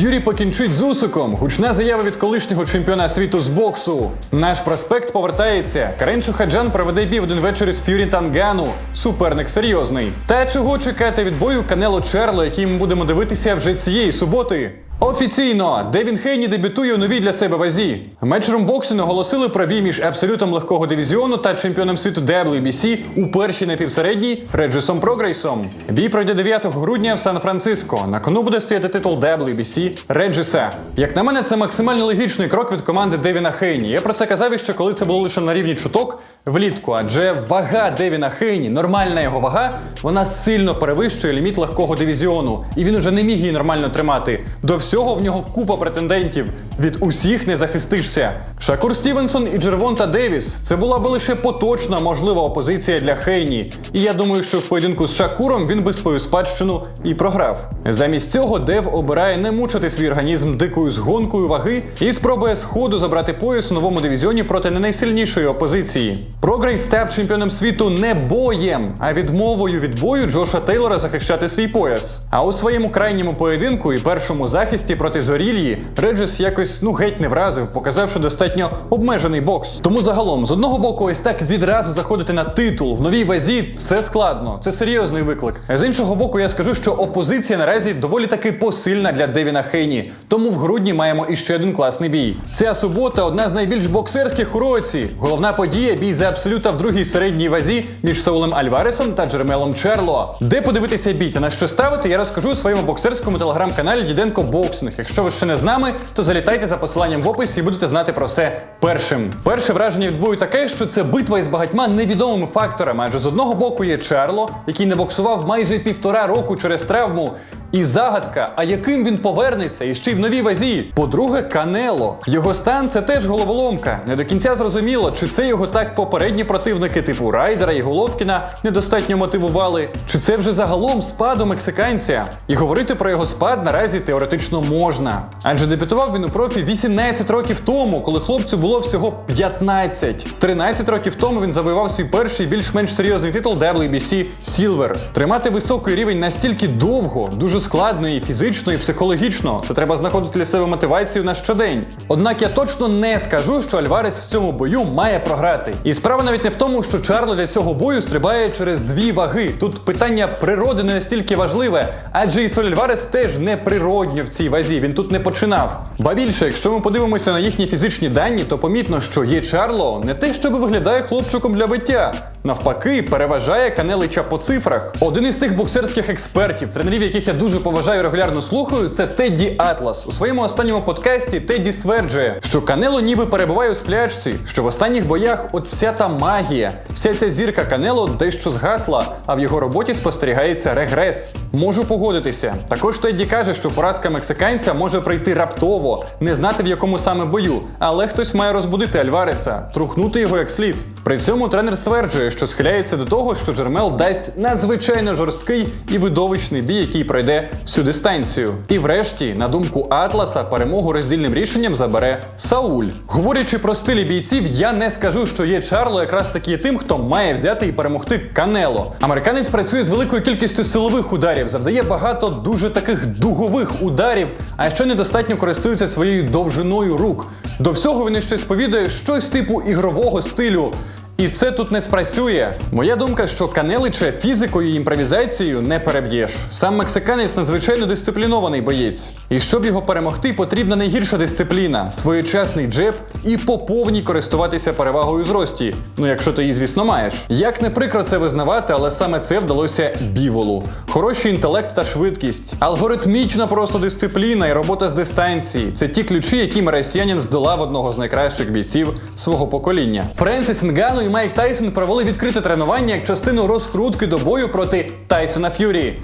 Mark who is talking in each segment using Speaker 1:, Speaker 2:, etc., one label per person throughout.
Speaker 1: Ф'юрі покінчить з Усиком. Гучна заява від колишнього чемпіона світу з боксу. Наш проспект повертається. Каренчу Хаджан проведе бій один вечір з Ф'юрі Тангану. Суперник серйозний. Та чого чекати від бою Канело Черло, який ми будемо дивитися вже цієї суботи? Офіційно Девін Хейні дебютує у новій для себе вазі. Менеджером боксу оголосили про бій між абсолютом легкого дивізіону та чемпіоном світу WBC у першій напівсередній Реджесом Прогрейсом. Бій пройде 9 грудня в Сан-Франциско. На кону буде стояти титул WBC Реджеса. Як на мене, це максимально логічний крок від команди Девіна Хейні. Я про це казав ще коли це було лише на рівні чуток влітку, адже вага Девіна Хейні, нормальна його вага, вона сильно перевищує ліміт легкого дивізіону, і він уже не міг її нормально тримати. До всього в нього купа претендентів. Від усіх не захистишся. Шакур Стівенсон і Джервонта Девіс це була би лише поточна можлива опозиція для Хейні. І я думаю, що в поєдинку з Шакуром він би свою спадщину і програв. Замість цього Дев обирає не мучити свій організм дикою згонкою ваги і спробує сходу забрати пояс у новому дивізіоні проти не найсильнішої опозиції. Прогрейс став чемпіоном світу не боєм, а відмовою від бою Джоша Тейлора захищати свій пояс. А у своєму крайньому поєдинку і першому захисті проти Зорільї Реджес якось ну геть не вразив, показавши достатньо обмежений бокс. Тому загалом, з одного боку, ось так відразу заходити на титул в новій вазі це складно, це серйозний виклик. З іншого боку, я скажу, що опозиція наразі доволі таки посильна для Девіна Хейні. Тому в грудні маємо іще один класний бій. Ця субота одна з найбільш боксерських у році. Головна подія бій за абсолюта в другій середній вазі між Саулем Альваресом та Джермелом Черло. Де подивитися бій та на що ставити, я розкажу у своєму боксерському телеграм-каналі Діденко Боксинг. Якщо ви ще не з нами, то залітайте за посиланням в описі і будете знати про все першим. Перше враження від бою таке, що це битва із багатьма невідомими факторами, адже з одного боку є Черло, який не боксував майже півтора року через травму. І загадка, а яким він повернеться і ще й в новій вазі. По-друге, Канело. Його стан це теж головоломка. Не до кінця зрозуміло, чи це його так попередні противники, типу Райдера і Головкіна, недостатньо мотивували, чи це вже загалом спаду мексиканця. І говорити про його спад наразі теоретично можна. Адже дебютував він у профі 18 років тому, коли хлопцю було всього 15. 13 років тому він завоював свій перший більш-менш серйозний титул WBC Silver. Тримати високий рівень настільки довго, дуже складно і фізично, і психологічно. Це треба знаходити для себе мотивацію на щодень. Однак я точно не скажу, що Альварес в цьому бою має програти. І справа навіть не в тому, що Чарло для цього бою стрибає через дві ваги. Тут питання природи не настільки важливе, адже Ісоль Альварес теж не природньо в цій вазі. Він тут не починав. Ба більше, якщо ми подивимося на їхні фізичні дані, то помітно, що є Чарло не те, щоб виглядає хлопчиком для биття. Навпаки, переважає Канелича по цифрах. Один із тих боксерських експертів, тренерів, яких я дуже поважаю і регулярно слухаю, це Тедді Атлас. У своєму останньому подкасті Тедді стверджує, що Канело ніби перебуває у сплячці, що в останніх боях от вся та магія, вся ця зірка Канело дещо згасла, а в його роботі спостерігається регрес. Можу погодитися. Також Тедді каже, що поразка мексиканця може прийти раптово, не знати в якому саме бою, але хтось має розбудити Альвареса, трухнути його як слід. При цьому тренер стверджує, що схиляється до того, що Джермел дасть надзвичайно жорсткий і видовищний бій, який пройде всю дистанцію. І врешті, на думку Атласа, перемогу роздільним рішенням забере Сауль. Говорячи про стилі бійців, я не скажу, що є Чарло якраз таки тим, хто має взяти і перемогти Канело. Американець працює з великою кількістю силових ударів, завдає багато дуже таких дугових ударів, а ще недостатньо користується своєю довжиною рук. До всього він ще сповідує щось типу ігрового стилю. І це тут не спрацює. Моя думка, що Канелича фізикою і імпровізацією не переб'єш. Сам мексиканець надзвичайно дисциплінований боєць. І щоб його перемогти, потрібна найгірша дисципліна, своєчасний джеб і по повній користуватися перевагою зрості. Ну якщо ти її, звісно, маєш. Як не прикро це визнавати, але саме це вдалося біволу. Хороший інтелект та швидкість, алгоритмічна просто дисципліна і робота з дистанції. Це ті ключі, якими росіянин здолав одного з найкращих бійців свого покоління. Френсіс Нгану Майк Тайсон провели відкрите тренування як частину розкрутки до бою проти Тайсона Ф'юрі.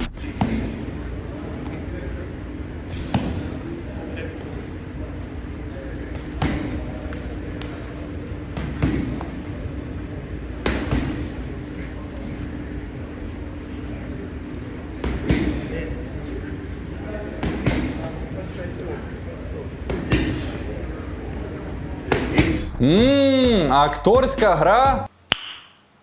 Speaker 1: Ммм, акторська гра.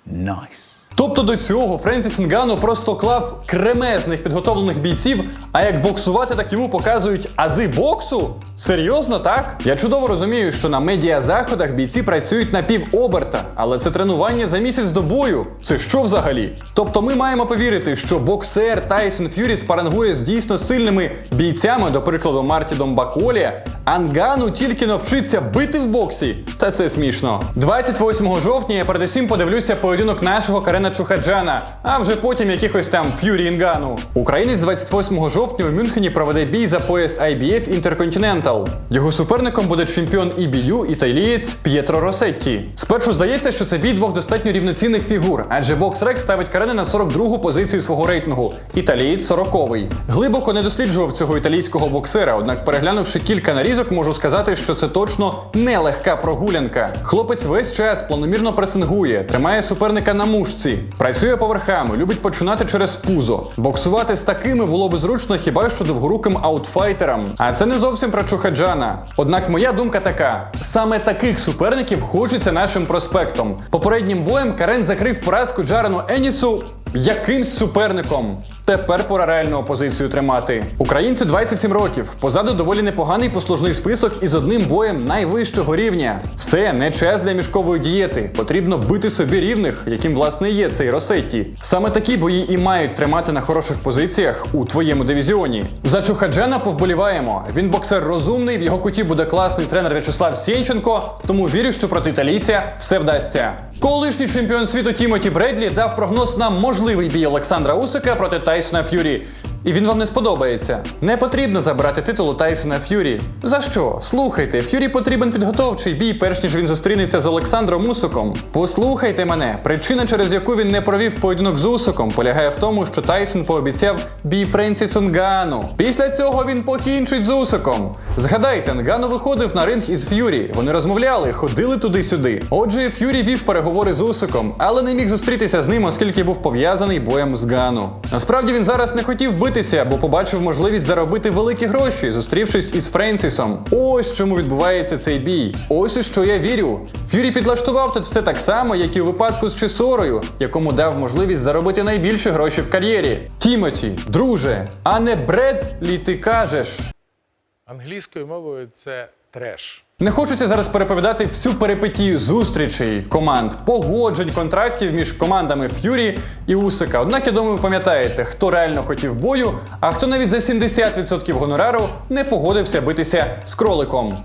Speaker 2: Nice.
Speaker 1: Тобто до цього Френсіс Нгану просто клав кремезних підготовлених бійців, а як боксувати, так йому показують ази боксу? Серйозно, так? Я чудово розумію, що на медіазаходах бійці працюють на півоберта, але це тренування за місяць до бою. Це що взагалі? Тобто ми маємо повірити, що боксер Тайсон Ф'юрі спарангує з дійсно сильними бійцями, до прикладу, Мартідом Баколія, а Нгану тільки навчиться бити в боксі. Та це смішно. 28 жовтня я передусім подивлюся поєдинок нашого Карена Чухаджана, а вже потім якихось там Ф'юрі Нгану. Українець 28 жовтня у Мюнхені проведе бій за пояс IBF Intercontinental. Його суперником буде чемпіон EBU італієць П'єтро Росетті. Спершу здається, що це бій двох достатньо рівноцінних фігур, адже бокс-рек ставить Карена на 42-гу позицію свого рейтингу, італієць 40-й. Глибоко не досліджував цього італійського боксера, однак переглянувши кілька нарізок, можу сказати, що це точно нелегка прогулянка. Хлопець весь час планомірно пресингує, тримає суперника на мушці, працює поверхами, любить починати через пузо. Боксувати з такими було би зручно хіба що довгоруким аутфайтерам. А це не зовсім про Чухаджана. Однак моя думка така: саме таких суперників хочеться нашим проспектом. Попереднім боєм Карен закрив поразку Джарену Енісу якимсь суперником. Тепер пора реальну опозицію тримати. Українцю 27 років. Позаду доволі непоганий послужний список із одним боєм найвищого рівня. Все не час для мішкової дієти. Потрібно бити собі рівних, яким власне є цей Росетті. Саме такі бої і мають тримати на хороших позиціях у твоєму дивізіоні. За Чухаджена повболіваємо. Він боксер розумний, в його куті буде класний тренер В'ячеслав Сєнченко, тому вірю, що проти італійця все вдасться. Колишній чемпіон світу Тімоті Бредлі дав прогноз на можливий бій Олександра Усика проти Тайсона Ф'юрі. І він вам не сподобається. Не потрібно забирати титул у Тайсона Ф'юрі. За що? Слухайте, Ф'юрі потрібен підготовчий бій, перш ніж він зустрінеться з Олександром Усиком. Послухайте мене, причина, через яку він не провів поєдинок з Усиком, полягає в тому, що Тайсон пообіцяв бій Френсісу Нгану. Після цього він покінчить з Усиком. Згадайте, Нгану виходив на ринг із Ф'юрі. Вони розмовляли, ходили туди-сюди. Отже, Ф'юрі вів переговори з Усиком, але не міг зустрітися з ним, оскільки був пов'язаний боєм з Гану. Насправді він зараз не хотів битися, бо побачив можливість заробити великі гроші, зустрівшись із Френсісом. Ось чому відбувається цей бій. Ось у що я вірю. Ф'юрі підлаштував тут все так само, як і у випадку з Чесорою, якому дав можливість заробити найбільше гроші в кар'єрі. Тімоті, друже, а не Бред, лі ти кажеш.
Speaker 2: Англійською мовою це треш.
Speaker 1: Не хочеться зараз переповідати всю перипетію зустрічей команд, погоджень контрактів між командами Ф'юрі і Усика. Однак я думаю, ви пам'ятаєте, хто реально хотів бою, а хто навіть за 70% гонорару не погодився битися з кроликом.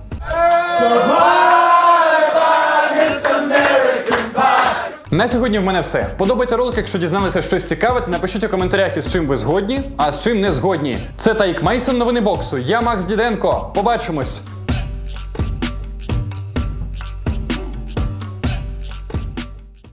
Speaker 1: На сьогодні в мене все. Подобайте ролик, якщо дізналися щось цікаве, та напишіть у коментарях, із чим ви згодні, а з чим не згодні. Це Тайк Мейсон, новини боксу. Я Макс Діденко. Побачимось.